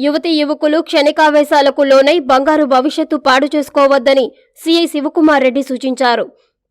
యువతీ యువకులు క్షణికావేశాలకు లోనై బంగారు భవిష్యత్తు పాడు చేసుకోవద్దని సీఐ శివకుమార్ రెడ్డి సూచించారు.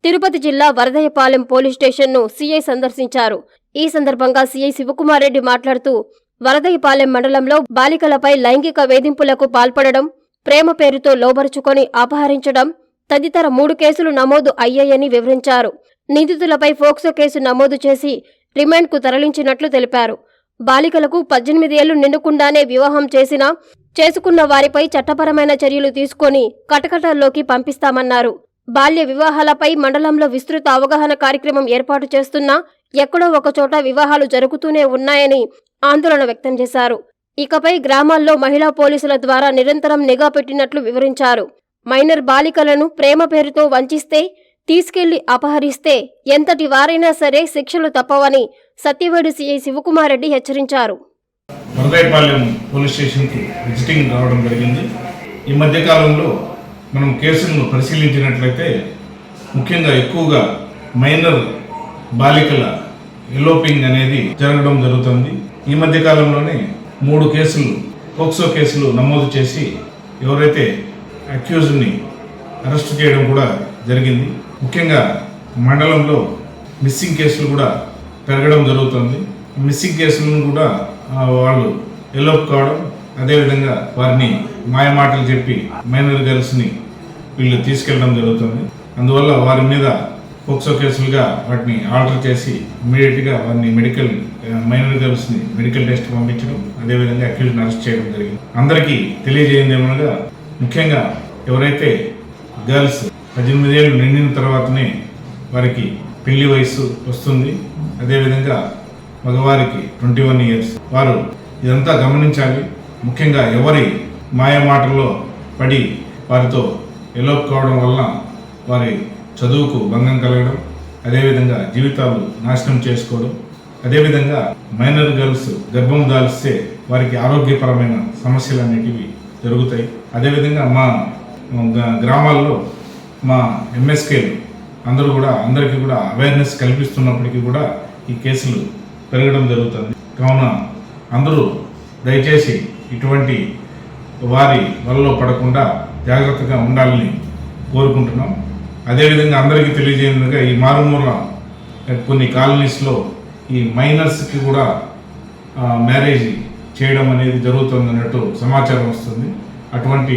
తిరుపతి జిల్లా వరదయపాలెం పోలీస్ స్టేషన్ను సీఐ సందర్శించారు. ఈ సందర్భంగా సీఐ శివకుమార్ రెడ్డి మాట్లాడుతూ వరదయపాలెం మండలంలో బాలికలపై లైంగిక వేధింపులకు పాల్పడడం ప్రేమ పేరుతో లోబరుచుకొని అపహరించడం తదితర మూడు కేసులు నమోదు అయ్యాయని వివరించారు. నిందితులపై ఫోక్సో కేసు నమోదు చేసి రిమాండ్కు తరలించినట్లు తెలిపారు. బాలికలకు పద్దెనిమిది ఏళ్ళు నిండుకుండానే వివాహం చేసినా చేసుకున్న వారిపై చట్టపరమైన చర్యలు తీసుకొని కటకటాల్లోకి పంపిస్తామన్నారు. బాల్య వివాహాలపై మండలంలో విస్తృత అవగాహన కార్యక్రమం ఏర్పాటు చేస్తున్నా ఎక్కడో ఒకచోట వివాహాలు జరుగుతూనే ఉన్నాయని ఆందోళన వ్యక్తం చేశారు. ఇకపై గ్రామాల్లో మహిళా పోలీసుల ద్వారా నిరంతరం నిఘా పెట్టినట్లు వివరించారు. మైనర్ బాలికలను ప్రేమ పేరుతో వంచిస్తే తీసుకెళ్ళి అపహరిస్తే ఎంతటి వారైనా సరే శిక్షలు తప్పవని సత్యవేడు సిఐ శివకుమార్ రెడ్డి హెచ్చరించారు. పోలీస్ స్టేషన్కి విజిటింగ్ రావడం జరిగింది. ఈ మధ్య కాలంలో మనం కేసులను పరిశీలించినట్లయితే ముఖ్యంగా ఎక్కువగా మైనర్ బాలికల ఎలోపింగ్ అనేది జరగడం జరుగుతుంది. ఈ మధ్య కాలంలోనే మూడు కేసులు పోక్సో కేసులు నమోదు చేసి ఎవరైతే అక్యూజ్ని అరెస్ట్ చేయడం కూడా జరిగింది. ముఖ్యంగా మండలంలో మిస్సింగ్ కేసులు కూడా పెరగడం జరుగుతుంది. మిస్సింగ్ కేసులను కూడా వాళ్ళు ఎలోప్ కావడం అదేవిధంగా వారిని మాయమాటలు చెప్పి మైనర్ గర్ల్స్ని వీళ్ళు తీసుకెళ్ళడం జరుగుతుంది. అందువల్ల వారి మీద పోక్సో కేసులుగా వాటిని ఆర్డర్ చేసి ఇమీడియట్గా వారిని మెడికల్ మైనర్ గర్ల్స్ని మెడికల్ టెస్ట్ పంపించడం అదేవిధంగా అక్యూజ్ని అరెస్ట్ చేయడం జరిగింది. అందరికీ తెలియజేయంది ఏమనగా ముఖ్యంగా ఎవరైతే గర్ల్స్ పద్దెనిమిది ఏళ్ళు నిండిన తర్వాతనే వారికి పెళ్ళి వయసు వస్తుంది. అదేవిధంగా మగవారికి ట్వంటీ వన్ ఇయర్స్. వారు ఇదంతా గమనించాలి. ముఖ్యంగా ఎవరి మాయ మాటల్లో పడి వారితో ఎలోప్ కావడం వలన వారి చదువుకు భంగం కలగడం అదేవిధంగా జీవితాలు నాశనం చేసుకోవడం అదేవిధంగా మైనర్ గర్ల్స్ గర్భం దాల్స్తే వారికి ఆరోగ్యపరమైన సమస్యలు అనేటివి జరుగుతాయి. అదేవిధంగా మా గ్రామాల్లో మా ఎంఎస్కేలు అందరూ కూడా అందరికీ కూడా అవేర్నెస్ కల్పిస్తున్నప్పటికీ కూడా ఈ కేసులు పెరగడం జరుగుతుంది. కావున అందరూ దయచేసి ఇటువంటి వారి వలలో పడకుండా జాగ్రత్తగా ఉండాలని కోరుకుంటున్నాం. అదేవిధంగా అందరికీ తెలియజేయగా ఈ మారుమూల కొన్ని కాలనీస్లో ఈ మైనర్స్కి కూడా మ్యారేజ్ చేయడం అనేది జరుగుతుంది అన్నట్టు సమాచారం వస్తుంది. అటువంటి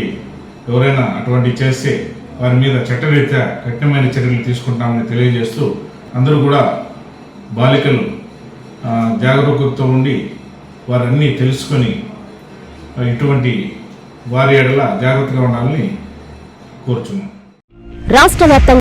ఎవరైనా అటువంటి చేస్తే వారి మీద చట్టరీత్యా కఠినమైన చర్యలు తీసుకుంటామని తెలియజేస్తూ అందరూ కూడా బాలికలు ఆ, జాగరూకతతో ఉండి వారన్నీ తెలుసుకొని ఇటువంటి వారి ఎడల జాగ్రత్తగా ఉండాలని కోరుచున్నాం. రాష్ట్ర